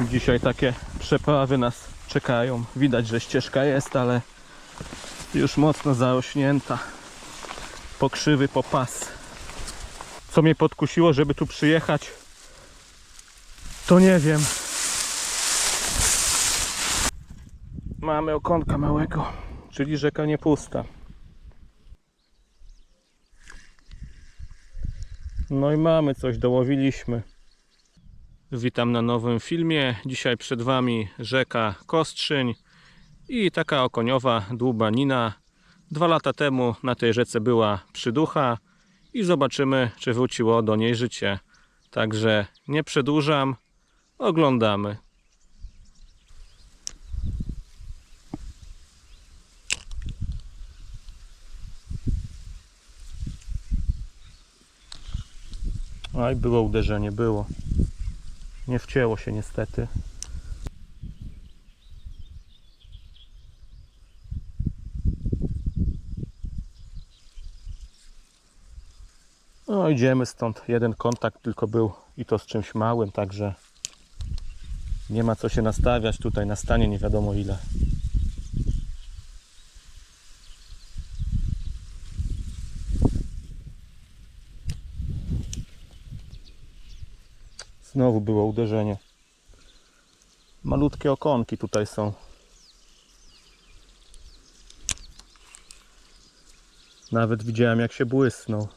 Dzisiaj takie przeprawy nas czekają. Widać, że ścieżka jest, ale już mocno zarośnięta. Pokrzywy po pas. Co mnie podkusiło, żeby tu przyjechać, to nie wiem. Mamy okonka małego, czyli rzeka nie pusta. No i mamy coś, dołowiliśmy. Witam na nowym filmie. Dzisiaj przed Wami rzeka Kostrzyń i taka okoniowa dłubanina. Dwa lata temu na tej rzece była przyducha i zobaczymy, czy wróciło do niej życie. Także nie przedłużam, oglądamy. Oj, było uderzenie, było. Nie wcięło się niestety. No idziemy stąd. Jeden kontakt tylko był i to z czymś małym, także nie ma co się nastawiać tutaj na stanie nie wiadomo ile. Znowu było uderzenie. Malutkie okonki tutaj są. Nawet widziałem jak się błysnął.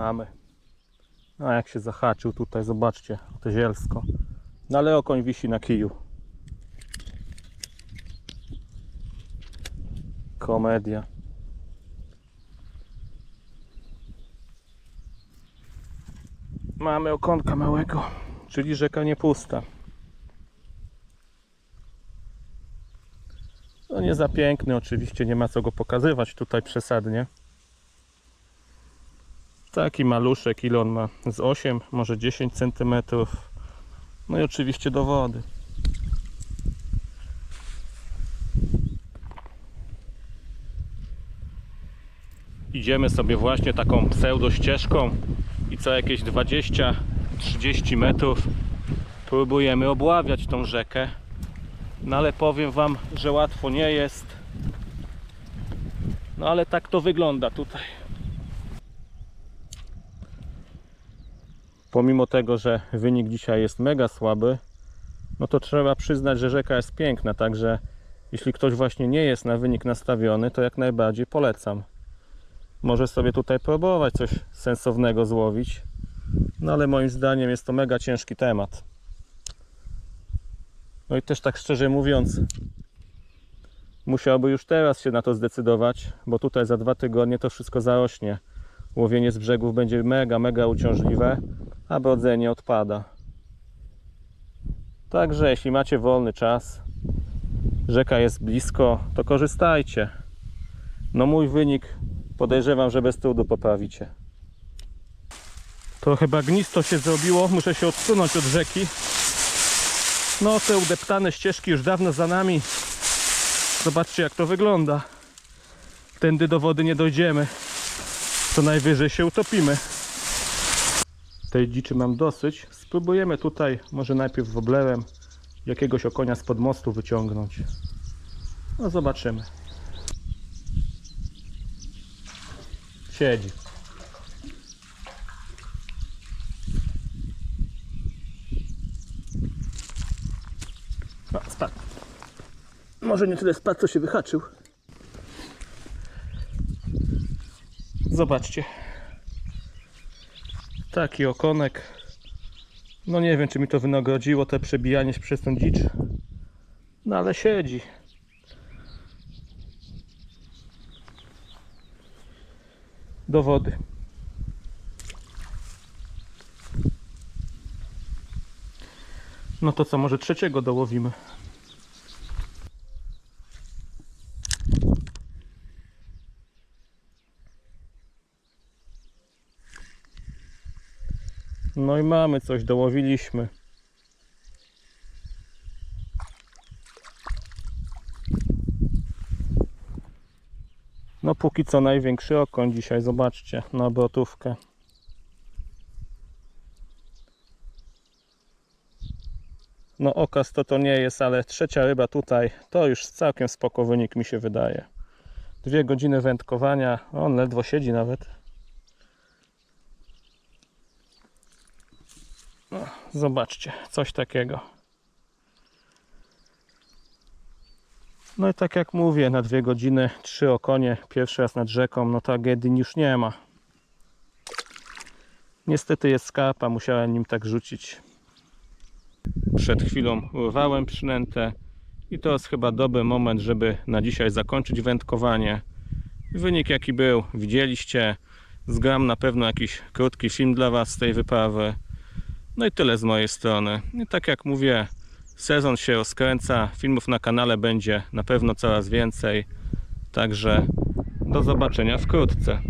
Mamy. A jak się zahaczył tutaj, zobaczcie, to zielsko. No ale okoń wisi na kiju. Komedia. Mamy okonka małego, czyli rzeka nie pusta. No nie za piękny oczywiście, nie ma co go pokazywać tutaj przesadnie. Taki maluszek, ile on ma? Z 8, może 10 cm. No i oczywiście do wody. Idziemy sobie właśnie taką pseudo ścieżką i co jakieś 20-30 metrów próbujemy obławiać tą rzekę. No ale powiem Wam, że łatwo nie jest. No ale tak to wygląda tutaj. Pomimo tego, że wynik dzisiaj jest mega słaby, no to trzeba przyznać, że rzeka jest piękna, także jeśli ktoś właśnie nie jest na wynik nastawiony, to jak najbardziej polecam. Może sobie tutaj próbować coś sensownego złowić, no ale moim zdaniem jest to mega ciężki temat. No i też tak szczerze mówiąc, musiałby już teraz się na to zdecydować, bo tutaj za dwa tygodnie to wszystko zarośnie. Łowienie z brzegów będzie mega, mega uciążliwe, a brodzenie odpada. Także jeśli macie wolny czas, rzeka jest blisko, to korzystajcie. No mój wynik podejrzewam, że bez trudu poprawicie. To chyba gnisto się zrobiło, muszę się odsunąć od rzeki. No te udeptane ścieżki już dawno za nami. Zobaczcie jak to wygląda. Tędy do wody nie dojdziemy. To najwyżej się utopimy. Tej dziczy mam dosyć. Spróbujemy tutaj może najpierw woblerem jakiegoś okonia spod mostu wyciągnąć. No zobaczymy. Siedzi. No, spadł. Może nie tyle spadł, co się wyhaczył. Zobaczcie. Taki okonek. No nie wiem, czy mi to wynagrodziło te przebijanie się przez tą dzicz. No ale siedzi. Do wody. No to co, może trzeciego dołowimy? No i mamy coś, dołowiliśmy. No póki co największy okoń dzisiaj, zobaczcie, na obrotówkę. No okaz to to nie jest, ale trzecia ryba tutaj, to już całkiem spoko wynik mi się wydaje. Dwie godziny wędkowania, on ledwo siedzi nawet. Zobaczcie, coś takiego. No i tak jak mówię, na dwie godziny, trzy okonie, pierwszy raz nad rzeką, no tragedii już nie ma. Niestety jest skarpa, musiałem nim tak rzucić. Przed chwilą urwałem przynętę i to jest chyba dobry moment, żeby na dzisiaj zakończyć wędkowanie. Wynik jaki był, widzieliście. Zgram na pewno jakiś krótki film dla Was z tej wyprawy. No i tyle z mojej strony. I tak jak mówię, sezon się rozkręca, filmów na kanale będzie na pewno coraz więcej. Także do zobaczenia wkrótce.